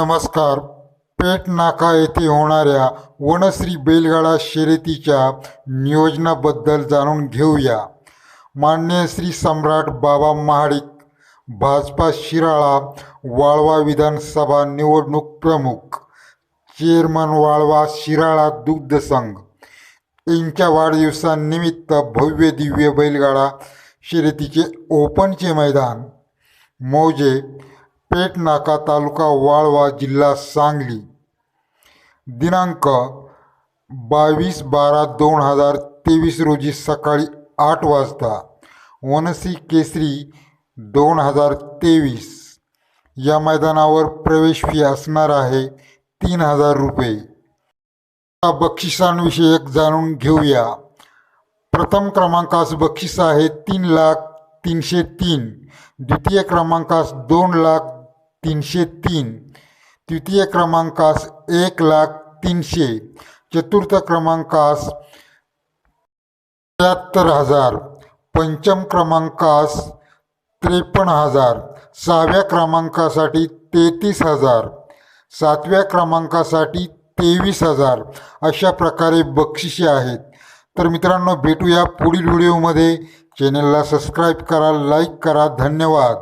नमस्कार. पेटनाका येथे होणाऱ्या वनश्री बैलगाडा शर्यतीच्या नियोजनाबद्दल जाणून घेऊया. मान्य श्री सम्राट बाबा महाडिक भाजपा शिराळा वाळवा विधानसभा निवडणूक प्रमुख चेअरमन वाळवा शिराळा दुग्ध संघ. यांच्या वाढदिवसानिमित्त भव्य दिव्य बैलगाडा शर्यतीचे ओपनचे मैदान मौजे पेटनाका तालुका वाळवा जिल्हा सांगली. दिनांक बावीस बारा दोन हजार तेवीस रोजी सकाळी आठ वाजता वनसी केसरी दोन हजार तेवीस या मैदानावर प्रवेश फी असणार आहे तीन हजार रुपये. आता बक्षिसांविषयक जाणून घेऊया. प्रथम क्रमांकास बक्षीस आहे तीन लाख तीनशे तीन. द्वितीय क्रमांकास दोन लाख तीनशे तीन. तृतीय क्रमांकास एक लाख तीनशे. चतुर्थ क्रमांकास त्र्याहत्तर हजार. पंचम क्रमांकास त्रेपन्न हजार. सहाव्या क्रमांकासाठी तेहतीस हजार. सातव्या क्रमांकासाठी तेवीस हजार. अशा प्रकारे बक्षिसे आहेत. तर मित्रांनो भेटूया पुढील व्हिडिओमध्ये. चॅनलला सबस्क्राईब करा लाईक करा. धन्यवाद.